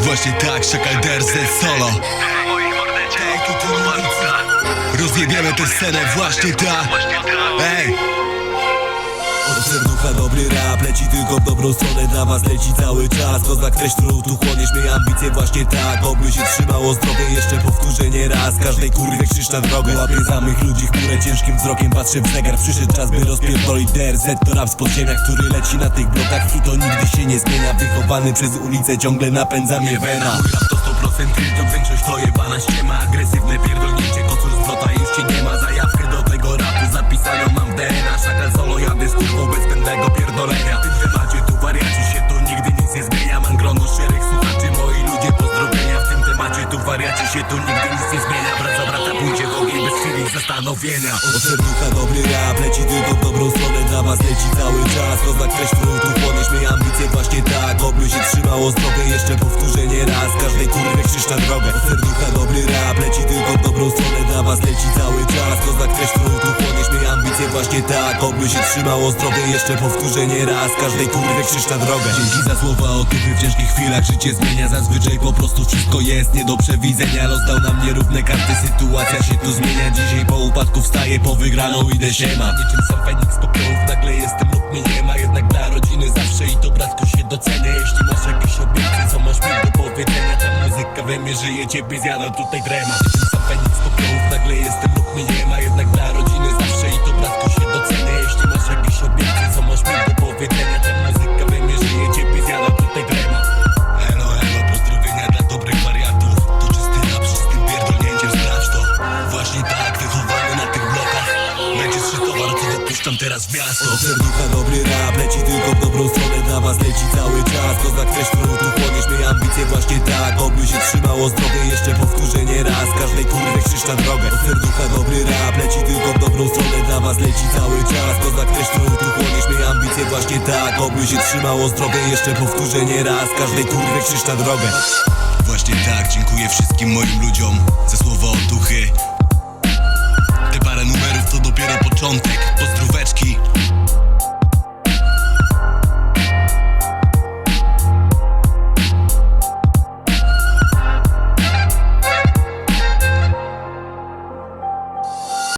Właśnie tak, szakal derze solo Rozjebiemy tę scenę właśnie tak. Ej! Od serducha dobry rap leci tylko w dobrą stronę Dla was leci cały czas. Kozak treść, którą tu chłoniesz Miej ambicje właśnie tak Oby się trzymało zdrowie Jeszcze powtórzenie raz. Każdej kurwie krzyż na drogę Łapię zamych ludzi chmurę Ciężkim wzrokiem patrzę w zegar. Przyszedł czas by rozpierdolić DRZ To rap z podziemia, który leci na tych blokach. I to nigdy się nie zmienia Wychowany przez ulicę Ciągle napędza mnie wena. To 100% krypto Większość to jebana ściema. Agresywne pierdolnięcie Kocur z wrota już ci nie ma Zajawkę temacie tu wariaci się tu nigdy nic nie zmienia. Brat za brata pójdzie w ogień bez chwili zastanowienia. Od serducha dobry rap Leci tylko w dobrą stronę Dla was leci cały czas. Treść, którą tu chłoniesz ambicje właśnie tak. Oby się trzymało zdrowie Jeszcze powtórzenie raz. Każdej kurwie krzyż na drogę. Od serducha dobry rap Leci tylko w dobrą stronę Dla was leci cały czas. Kozak treść, którą tu właśnie tak Oby się trzymało zdrowie. Jeszcze powtórzenie raz Każdej kurwie krzyż na drogę. Dzięki za słowa otuchy w ciężkich chwilach. Życie zmienia zazwyczaj po prostu wszystko jest Nie do przewidzenia. Los dał nam nierówne karty Sytuacja się tu zmienia. Dzisiaj po upadku wstaję Po wygraną idę się ma Niczym sam Feniks popiołów Nagle jestem lub mnie nie ma. Jednak dla rodziny zawsze i to bratko się docenia. Jeśli masz jakieś obiekcje Co masz mi do powiedzenia Ta muzyka we mnie żyje Ciebie zjada tutaj trema w miasto Od serducha dobry rap, leci tylko w dobrą stronę Dla was leci cały czas. Kozak treść, tu chłoniesz Miej ambicje właśnie tak, oby się trzymało zdrowie Jeszcze powtórzenie raz, każdej kurwy krzyż na drogę. Od serducha dobry rap, leci tylko w dobrą stronę Dla was leci cały czas. Kozak treść, tu chłoniesz Miej ambicje właśnie tak, oby się trzymało zdrowie Jeszcze powtórzenie raz, każdej kurwy krzyż na drogę. Właśnie tak, dziękuję wszystkim moim ludziom Za słowa otuchy